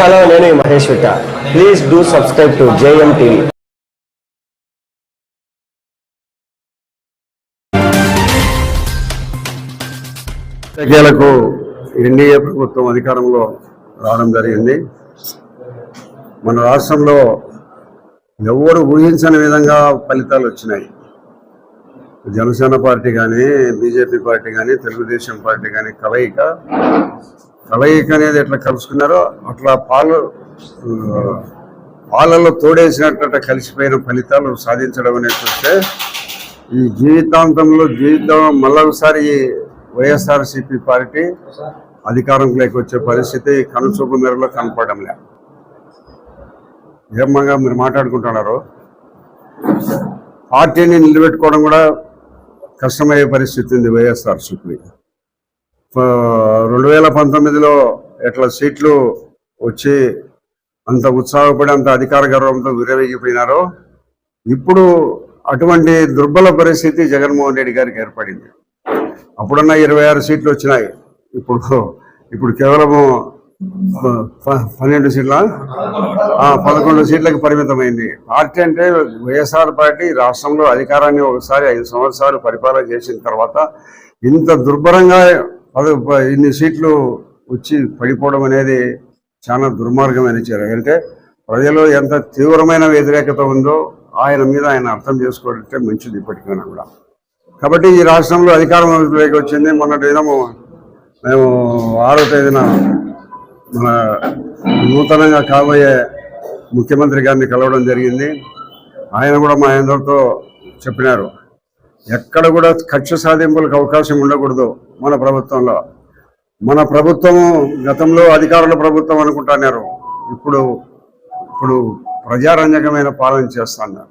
Hello నేను Mahesh Vitta. Please do subscribe to JM TV రాజకీయాలకు NDA ప్రభుత్వం అధికారంలో రావడం జరిగింది. మన రాష్ట్రంలో ఎవరు ఊహించని విధంగా ఫలితాలు వచ్చినాయి. జనసేన పార్టీ కానీ బీజేపీ పార్టీ కానీ తెలుగుదేశం పార్టీ కానీ కలయిక కలయిక అనేది ఎట్లా కలుసుకున్నారో అట్లా పాలు పాలలో తోడేసినట్టు కలిసిపోయిన ఫలితాలు సాధించడం అనేది చూస్తే ఈ జీవితాంతంలో జీవితం మళ్ళొకసారి వైఎస్ఆర్సీపీ పార్టీ అధికారంలోకి వచ్చే పరిస్థితి కనుచూపు మేరలో కనపడడం లే. ఏమంగా మీరు మాట్లాడుకుంటున్నారు. పార్టీని నిలబెట్టుకోవడం కూడా కష్టమయ్యే పరిస్థితి ఉంది వైఎస్ఆర్సీపీ రెండు వేల పంతొమ్మిదిలో ఎట్లా సీట్లు వచ్చి అంత ఉత్సాహపడి అంత అధికార గర్వంతో విరవేగిపోయినారో ఇప్పుడు అటువంటి దుర్బల పరిస్థితి జగన్మోహన్ రెడ్డి గారికి ఏర్పడింది. అప్పుడున్న ఇరవై ఆరు సీట్లు వచ్చినాయి. ఇప్పుడు ఇప్పుడు కేవలము పన్నెండు సీట్ల? పదకొండు సీట్లకు పరిమితమైంది. పార్టీ అంటే వైఎస్ఆర్ పార్టీ రాష్ట్రంలో అధికారాన్ని ఒకసారి ఐదు సంవత్సరాలు పరిపాలన చేసిన తర్వాత ఇంత దుర్భరంగా ఇన్ని సీట్లు వచ్చి పడిపోవడం అనేది చాలా దుర్మార్గమైన చర్య. అంటే ప్రజలు ఎంత తీవ్రమైన వ్యతిరేకత ఉందో ఆయన మీద ఆయన అర్థం చేసుకోవాలంటే మంచిది ఇప్పటికైనా కూడా. కాబట్టి ఈ రాష్ట్రంలో అధికారంలోకి వచ్చింది. మొన్నటి దినము మేము ఆరో తేదీన మన నూతనంగా కాబోయే ముఖ్యమంత్రి గారిని కలవడం జరిగింది. ఆయన కూడా మా అందరితో చెప్పినారు. ఎక్కడ కూడా కక్ష సాధింపులకు అవకాశం ఉండకూడదు మన ప్రభుత్వంలో. మన ప్రభుత్వము గతంలో అధికారుల ప్రభుత్వం అనుకుంటున్నారు. ఇప్పుడు ఇప్పుడు ప్రజారంజకమైన పాలన చేస్తున్నారు.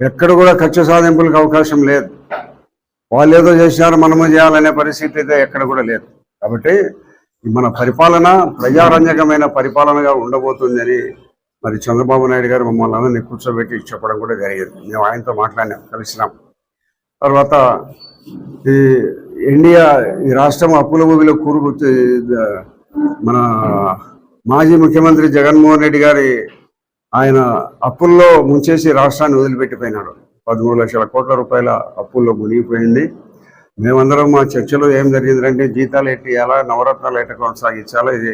ఎక్కడ కూడా కక్ష సాధింపులకు అవకాశం లేదు. వాళ్ళు ఏదో చేసినారు మనము చేయాలనే పరిస్థితి అయితే ఎక్కడ కూడా లేదు. కాబట్టి మన పరిపాలన ప్రజారంజకమైన పరిపాలనగా ఉండబోతుందని మరి చంద్రబాబు నాయుడు గారు మమ్మల్ని అందరినీ కూర్చోబెట్టి చెప్పడం కూడా జరిగింది. మేము ఆయనతో మాట్లాడినాం కలిసినాం. తర్వాత ఈ ఇండియా ఈ రాష్ట్రం అప్పుల ఊబిలో కూరుకు మన మాజీ ముఖ్యమంత్రి జగన్మోహన్ రెడ్డి గారి ఆయన అప్పుల్లో ముంచేసి రాష్ట్రాన్ని వదిలిపెట్టిపోయినాడు. పదమూడు లక్షల కోట్ల రూపాయల అప్పుల్లో మునిగిపోయింది. మేమందరం మా చర్చలో ఏం జరిగిందంటే జీతాలు ఎట్టి ఇవ్వాలా నవరత్నాలు ఎట్లా కొనసాగించాలా ఇది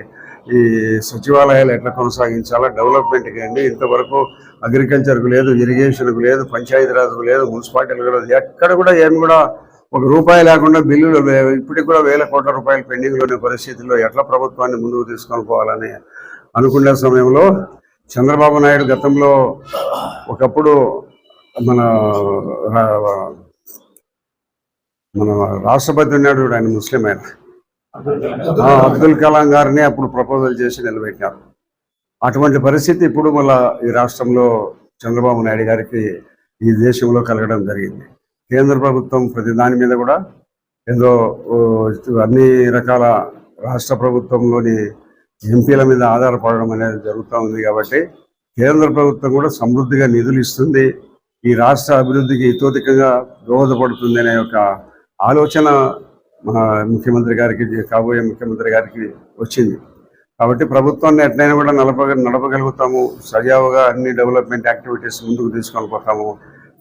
ఈ సచివాలయాలు ఎట్లా కొనసాగించాలా డెవలప్మెంట్కి అండి. ఇంతవరకు అగ్రికల్చర్కు లేదు ఇరిగేషన్కు లేదు పంచాయతీరాజ్కు లేదు మున్సిపాలిటీలకు లేదు. ఎక్కడ కూడా ఏమి కూడా ఒక రూపాయి లేకుండా బిల్లులు ఇప్పటికి కూడా వేల కోట్ల రూపాయలు పెండింగ్లో ఉన్న పరిస్థితుల్లో ఎట్లా ప్రభుత్వాన్ని ముందుకు తీసుకొని పోవాలని అనుకునే సమయంలో చంద్రబాబు నాయుడు గతంలో ఒకప్పుడు మన మన రాష్ట్రపతి ఉన్నాడు కూడా ఆయన ముస్లిం ఆయన. అబ్దుల్ కలాం గారిని అప్పుడు ప్రపోజల్ చేసి నిలబెట్టారు అటువంటి పరిస్థితి ఇప్పుడు మళ్ళా ఈ రాష్ట్రంలో చంద్రబాబు నాయుడు గారికి ఈ దేశంలో కలగడం జరిగింది. కేంద్ర ప్రభుత్వం ప్రతి దాని మీద కూడా ఏదో అన్ని రకాల రాష్ట్ర ప్రభుత్వంలోని ఎంపీల మీద ఆధారపడడం అనేది జరుగుతూ ఉంది కాబట్టి కేంద్ర ప్రభుత్వం కూడా సమృద్ధిగా నిధులు ఇస్తుంది. ఈ రాష్ట్ర అభివృద్ధికి ఇతోధికంగా దోహదపడుతుంది అనే ఒక ఆలోచన ముఖ్యమంత్రి గారికి కాబోయే ముఖ్యమంత్రి గారికి వచ్చింది. కాబట్టి ప్రభుత్వాన్ని ఎట్లయినా కూడా నడప నడపగలుగుతాము. సజావుగా అన్ని డెవలప్మెంట్ యాక్టివిటీస్ ముందుకు తీసుకొని పోతాము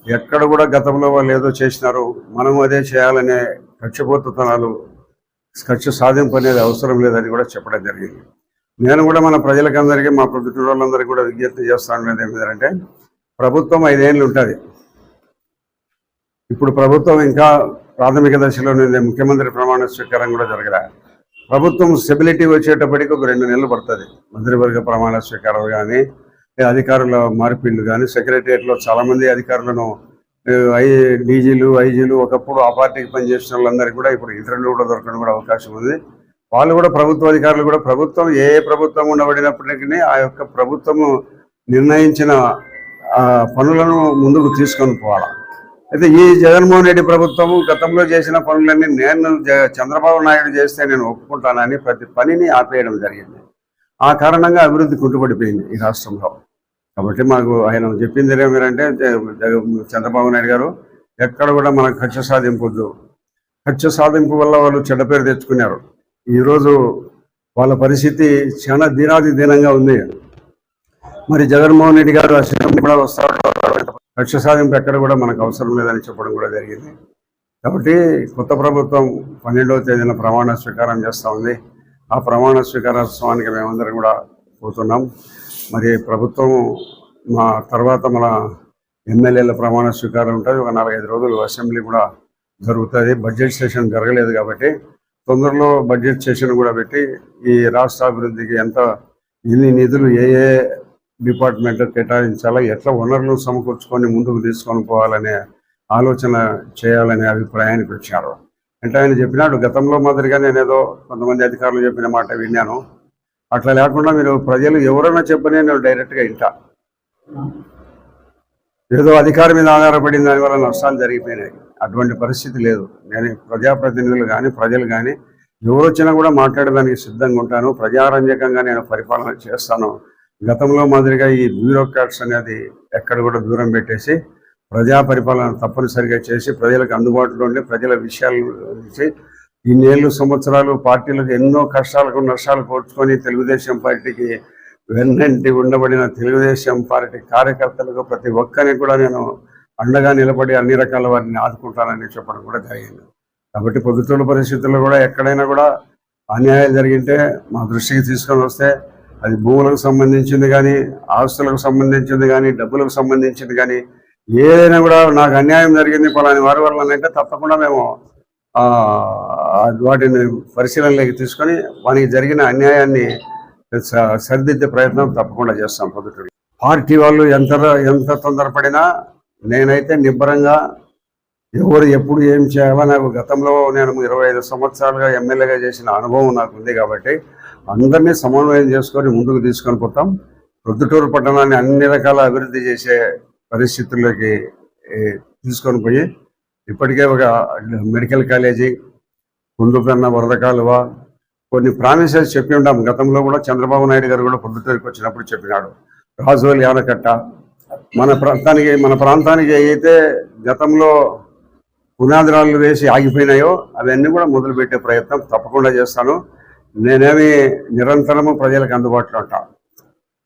ఎక్కడ కూడా గతంలో వాళ్ళు ఏదో చేసినారు మనం అదే చేయాలనే కక్షపోతుతనాలు కక్ష సాధింపు అనేది అవసరం లేదని కూడా చెప్పడం జరిగింది. నేను కూడా మన ప్రజలకందరికీ మా ప్రభుత్వ కూడా విజ్ఞప్తి చేస్తాను ఏంటంటే ప్రభుత్వం ఐదేళ్ళు ఉంటుంది. ఇప్పుడు ప్రభుత్వం ఇంకా ప్రాథమిక దశలోనే ముఖ్యమంత్రి ప్రమాణ స్వీకారం కూడా జరగలే ప్రభుత్వం స్టెబిలిటీ వచ్చేటప్పటికి ఒక రెండు నెలలు పడుతుంది. మంత్రివర్గ ప్రమాణ స్వీకారం కానీ అధికారుల మార్పిళ్ళు కానీ సెక్రటరియట్లో చాలా మంది అధికారులను ఐ డీజీలు ఐజీలు ఒకప్పుడు ఆ పార్టీకి పనిచేసిన వాళ్ళందరికీ కూడా ఇప్పుడు ఇతరులు కూడా దొరకడం కూడా అవకాశం ఉంది. వాళ్ళు కూడా ప్రభుత్వ అధికారులు కూడా ప్రభుత్వం ఏ ప్రభుత్వం ఉండబడినప్పటికీ ఆ యొక్క ప్రభుత్వము నిర్ణయించిన ఆ, పనులను ముందుకు తీసుకొని పోవాలి. అయితే ఈ జగన్మోహన్ రెడ్డి ప్రభుత్వము గతంలో చేసిన పనులన్నీ నేను చంద్రబాబు నాయుడు చేస్తే నేను ఒప్పుకుంటానని ప్రతి పనిని ఆపేయడం జరిగింది. ఆ కారణంగా అభివృద్ధి కుంటుపడిపోయింది ఈ రాష్ట్రంలో. కాబట్టి మాకు ఆయన చెప్పింది ఏమేరంటే చంద్రబాబు నాయుడు గారు ఎక్కడ కూడా మనకు కక్ష సాధింపు వద్దు కక్ష సాధింపు వల్ల వాళ్ళు చెడ్డ పేరు తెచ్చుకున్నారు. ఈరోజు వాళ్ళ పరిస్థితి చాలా దీనాది దీనంగా ఉంది. మరి జగన్మోహన్ రెడ్డి గారు కూడా వస్తాడు లక్ష్య సాధింపు ఎక్కడ కూడా మనకు అవసరం లేదని చెప్పడం కూడా జరిగింది. కాబట్టి కొత్త ప్రభుత్వం పన్నెండవ తేదీన ప్రమాణ స్వీకారం చేస్తూ ఉంది. ఆ ప్రమాణ స్వీకారోత్సవానికి మేమందరం కూడా పోతున్నాం. మరి ప్రభుత్వం మా తర్వాత మన ఎమ్మెల్యేల ప్రమాణ స్వీకారం ఉంటుంది. ఒక నాలుగైదు రోజులు అసెంబ్లీ కూడా జరుగుతుంది. బడ్జెట్ సెషన్ జరగలేదు కాబట్టి తొందరలో బడ్జెట్ సెషన్ కూడా పెట్టి ఈ రాష్ట్ర అభివృద్ధికి ఎంత ఎన్ని నిధులు ఏ ఏ డిపార్ట్మెంట్ కేటాయించాలా? ఎట్లా వనరులు సమకూర్చుకొని ముందుకు తీసుకొని పోవాలనే ఆలోచన చేయాలనే అభిప్రాయానికి వచ్చారు. అంటే ఆయన చెప్పినాడు గతంలో మాదిరిగా నేనేదో కొంతమంది అధికారులు చెప్పిన మాట విన్నాను. అట్లా లేకుండా మీరు ప్రజలు ఎవరైనా చెప్పనే నేను డైరెక్ట్గా వింటా. ఏదో అధికారం మీద ఆధారపడిన దానివల్ల నష్టాలు జరిగిపోయినాయి. అటువంటి పరిస్థితి లేదు. నేను ప్రజాప్రతినిధులు కానీ ప్రజలు కానీ ఎవరు వచ్చినా కూడా మాట్లాడడానికి సిద్ధంగా ఉంటాను. ప్రజారంజకంగా నేను పరిపాలన చేస్తాను. గతంలో మాదిరిగా ఈ బ్యూరోక్రాట్స్ అనేది ఎక్కడ కూడా దూరం పెట్టేసి ప్రజా పరిపాలన తప్పనిసరిగా చేసి ప్రజలకు అందుబాటులో ఉండి ప్రజల విషయాలు నుంచి ఇన్నేళ్ళు సంవత్సరాలు పార్టీలకు ఎన్నో కష్టాలకు నష్టాలు కోర్చుకొని తెలుగుదేశం పార్టీకి వెన్నంటి ఉండబడిన తెలుగుదేశం పార్టీ కార్యకర్తలకు ప్రతి ఒక్కరిని కూడా నేను అండగా నిలబడి అన్ని రకాల వారిని ఆదుకుంటానని చెప్పడం కూడా జరిగింది. కాబట్టి పొద్దుటూరు పరిస్థితుల్లో కూడా ఎక్కడైనా కూడా అన్యాయం జరిగింటే మా దృష్టికి తీసుకొని వస్తే అది భూములకు సంబంధించింది కానీ ఆస్తులకు సంబంధించింది కానీ డబ్బులకు సంబంధించింది కానీ ఏదైనా కూడా నాకు అన్యాయం జరిగింది పలాని వారి వల్ల అంటే తప్పకుండా మేము వాటిని పరిశీలనలోకి తీసుకొని వానికి జరిగిన అన్యాయాన్ని స- సరిదిద్దే ప్రయత్నం తప్పకుండా చేస్తాం పొద్దుటూరు. పార్టీ వాళ్ళు ఎంత ఎంత తొందరపడినా నేనైతే నిబ్బరంగా ఎవరు ఎప్పుడు ఏం చేయాలో నాకు గతంలో నేను ఇరవై ఐదు సంవత్సరాలుగా ఎమ్మెల్యేగా చేసిన అనుభవం నాకు ఉంది కాబట్టి అందరినీ సమన్వయం చేసుకొని ముందుకు తీసుకొని పోతాం. ప్రొద్దుటూరు పట్టణాన్ని అన్ని రకాల అభివృద్ధి చేసే పరిస్థితుల్లోకి తీసుకొని పోయి ఇప్పటికే ఒక మెడికల్ కాలేజీ కుందుకన్న వరద కాలువ కొన్ని ప్రామిసెస్ చెప్పి ఉంటాం గతంలో కూడా చంద్రబాబు నాయుడు గారు కూడా పొద్దుటూరుకి వచ్చినప్పుడు చెప్పినాడు. రాజోలి ఆనకట్ట మన ప్రాంతానికి మన ప్రాంతానికి అయితే గతంలో పునాదిరాలు వేసి ఆగిపోయినాయో అవన్నీ కూడా మొదలుపెట్టే ప్రయత్నం తప్పకుండా చేస్తాను. నేనేమి నిరంతరము ప్రజలకు అందుబాటులో ఉంటా.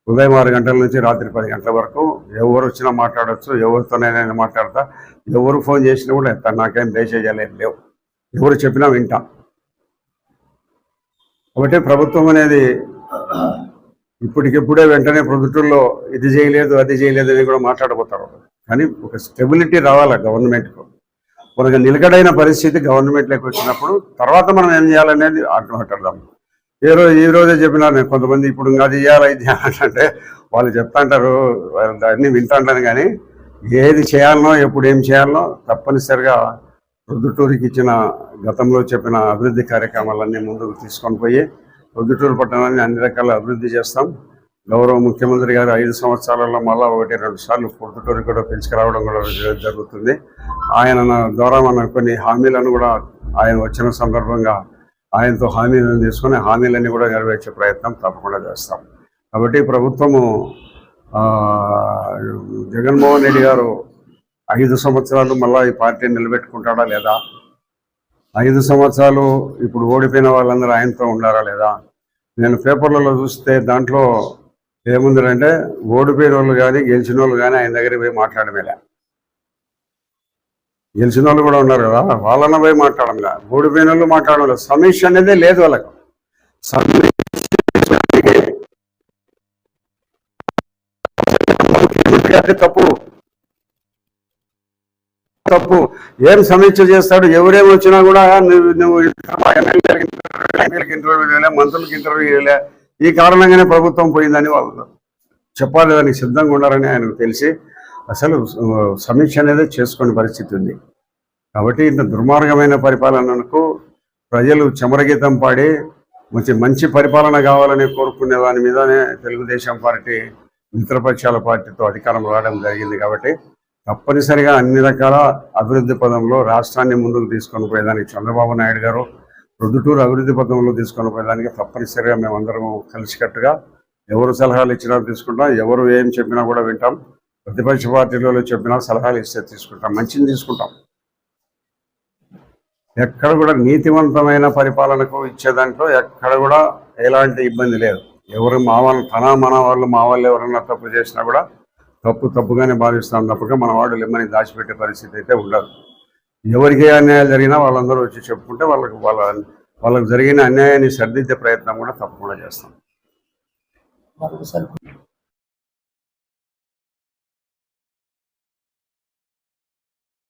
ఉదయం ఆరు గంటల నుంచి రాత్రి పది గంటల వరకు ఎవరు వచ్చినా మాట్లాడచ్చు ఎవరితోనైనా మాట్లాడతా. ఎవరు ఫోన్ చేసినా కూడా ఎత్తాను నాకేం మెసేజ్ లేవు. ఎవరు చెప్పినా వింటా. కాబట్టి ప్రభుత్వం అనేది ఇప్పటికిప్పుడే వెంటనే ప్రభుత్వంలో ఇది చేయలేదు అది చేయలేదు అని కూడా మాట్లాడబోతారు. కానీ ఒక స్టెబిలిటీ రావాలి గవర్నమెంట్కు? మనకు నిలకడైన పరిస్థితి గవర్నమెంట్లోకి వచ్చినప్పుడు తర్వాత మనం ఏం చేయాలనేది అర్థం మాట్లాడదాం ఏ రోజు ఈ రోజే చెప్పినారు నేను కొంతమంది ఇప్పుడు ఇంకా అది చేయాలి ఇది అంటే వాళ్ళు చెప్తా అంటారు వాళ్ళు అన్ని కానీ ఏది చేయాలనో ఎప్పుడు ఏం చేయాలనో తప్పనిసరిగా ప్రొద్దుటూరుకి ఇచ్చిన గతంలో చెప్పిన అభివృద్ధి కార్యక్రమాలన్నీ ముందుకు తీసుకొని పోయి ప్రొద్దుటూరు పట్టణాన్ని అన్ని రకాల అభివృద్ధి చేస్తాం. గౌరవ ముఖ్యమంత్రి గారు ఐదు సంవత్సరాలలో మళ్ళా ఒకటి రెండు సార్లు పొద్దుటూరు కూడా పిలుచుకురావడం కూడా జరుగుతుంది. ఆయన ద్వారా మన కొన్ని హామీలను కూడా ఆయన వచ్చిన సందర్భంగా ఆయనతో హామీలను తీసుకొని హామీలన్నీ కూడా నెరవేర్చే ప్రయత్నం తప్పకుండా చేస్తాం. కాబట్టి ప్రభుత్వము జగన్మోహన్ రెడ్డి గారు ఐదు సంవత్సరాలు మళ్ళీ ఈ పార్టీని నిలబెట్టుకుంటాడా లేదా? ఐదు సంవత్సరాలు ఇప్పుడు ఓడిపోయిన వాళ్ళందరూ ఆయనతో ఉండారా లేదా? నేను పేపర్లలో చూస్తే దాంట్లో ఏముందంటే ఓడిపోయిన వాళ్ళు కానీ గెలిచిన వాళ్ళు కానీ ఆయన దగ్గరికి పోయి మాట్లాడమేలే. గెలిచిన వాళ్ళు కూడా ఉన్నారు కదా వాళ్ళన్న పోయి మాట్లాడమేలే ఓడిపోయిన వాళ్ళు మాట్లాడడం సమీక్ష అనేది లేదు వాళ్ళకు. అది తప్పు. తప్పు. ఏం సమీక్ష చేస్తాడు? ఎవరేమి వచ్చినా కూడా నువ్వు నువ్వు ఇంటర్వ్యూ చేయలే మంత్రులకు ఇంటర్వ్యూ చేయలే. ఈ కారణంగానే ప్రభుత్వం పోయిందని వాళ్ళు చెప్పాలి దానికి సిద్ధంగా ఉండాలని ఆయనకు తెలిసి. అసలు సమీక్ష అనేది చేసుకునే పరిస్థితి ఉంది. కాబట్టి ఇంత దుర్మార్గమైన పరిపాలనకు ప్రజలు చెమరగీతం పాడి మంచి మంచి పరిపాలన కావాలని కోరుకునే దాని మీదనే తెలుగుదేశం పార్టీ మిత్రపక్షాల పార్టీతో అధికారం రావడం జరిగింది కాబట్టి తప్పనిసరిగా అన్ని రకాల అభివృద్ధి పదంలో రాష్ట్రాన్ని ముందుకు తీసుకొని పోయేదానికి చంద్రబాబు నాయుడు గారు ప్రొద్దుటూరు అభివృద్ధి పదంలో తీసుకొని పోయేదానికి తప్పనిసరిగా మేమందరం కలిసికట్టుగా ఎవరు సలహాలు ఇచ్చినా తీసుకుంటాం ఎవరు ఏం చెప్పినా కూడా వింటాం. ప్రతిపక్ష పార్టీలలో చెప్పినా సలహాలు ఇస్తే తీసుకుంటాం మంచిని తీసుకుంటాం. ఎక్కడ కూడా నీతివంతమైన పరిపాలనకు ఇచ్చే దాంట్లో ఎక్కడ కూడా ఎలాంటి ఇబ్బంది లేదు. ఎవరు మా వాళ్ళు తన మన వాళ్ళు మా వాళ్ళు ఎవరన్నా తప్పు చేసినా కూడా తప్పు తప్పుగానే భావిస్తాం తప్పక మన వాళ్ళు లెమ్మని దాచిపెట్టే పరిస్థితి అయితే ఉండదు. ఎవరికి అన్యాయం అన్యాయాలు జరిగినా వాళ్ళందరూ వచ్చి చెప్పుకుంటే వాళ్ళకి వాళ్ళ వాళ్ళకి జరిగిన అన్యాయాన్ని సరిదిద్దే ప్రయత్నం కూడా తప్పకుండా చేస్తాం. మరొకసారి